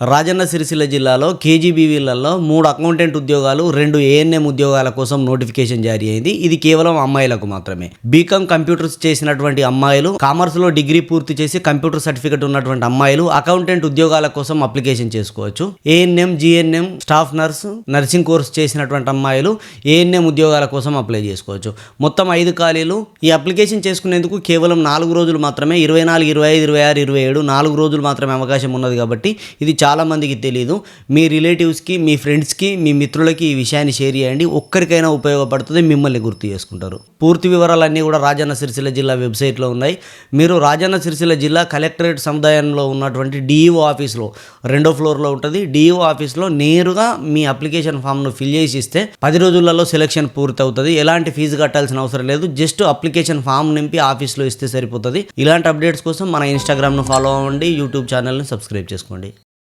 రాజన్న సిరిసిల్ల జిల్లాలో కేజీబీవీలలో మూడు అకౌంటెంట్ ఉద్యోగాలు రెండు ఏఎన్ఎం ఉద్యోగాల కోసం నోటిఫికేషన్ జారీ అయింది. ఇది కేవలం అమ్మాయిలకు మాత్రమే. బీకామ్ కంప్యూటర్స్ చేసినటువంటి అమ్మాయిలు కామర్స్లో డిగ్రీ పూర్తి చేసి కంప్యూటర్ సర్టిఫికెట్ ఉన్నటువంటి అమ్మాయిలు అకౌంటెంట్ ఉద్యోగాల కోసం అప్లికేషన్ చేసుకోవచ్చు. ANM GNM staff nurse nursing course చేసినటువంటి అమ్మాయిలు ఏఎన్ఎం ఉద్యోగాల కోసం అప్లై చేసుకోవచ్చు. మొత్తం ఐదు ఖాళీలు. ఈ అప్లికేషన్ చేసుకునేందుకు కేవలం నాలుగు రోజులు మాత్రమే ఇరవై నాలుగు ఇరవై ఐదు ఇరవై ఆరు ఇరవై ఏడు నాలుగు రోజులు మాత్రమే అవకాశం ఉన్నది కాబట్టి ఇది చాలామందికి తెలియదు మీ రిలేటివ్స్కి మీ ఫ్రెండ్స్కి మీ మిత్రులకి ఈ విషయాన్ని షేర్ చేయండి. ఒక్కరికైనా ఉపయోగపడుతుంది మిమ్మల్ని గుర్తు చేసుకుంటారు. పూర్తి వివరాలన్నీ కూడా రాజన్న సిరిసిల్ల జిల్లా వెబ్సైట్లో ఉన్నాయి. మీరు రాజన్న సిరిసిల్ల జిల్లా కలెక్టరేట్ సముదాయంలో ఉన్నటువంటి డిఈఓ ఆఫీస్లో రెండో ఫ్లోర్లో ఉంటుంది. డిఈఓ ఆఫీస్లో నేరుగా మీ అప్లికేషన్ ఫామ్ను ఫిల్ చేసి ఇస్తే పది రోజులలో సెలెక్షన్ పూర్తి అవుతుంది ఎలాంటి ఫీజు కట్టాల్సిన అవసరం లేదు. జస్ట్ అప్లికేషన్ ఫామ్ నింపి ఆఫీస్లో ఇస్తే సరిపోతుంది. ఇలాంటి అప్డేట్స్ కోసం మన ఇన్స్టాగ్రామ్ను ఫాలో అవ్వండి. యూట్యూబ్ ఛానల్ని సబ్స్క్రైబ్ చేసుకోండి.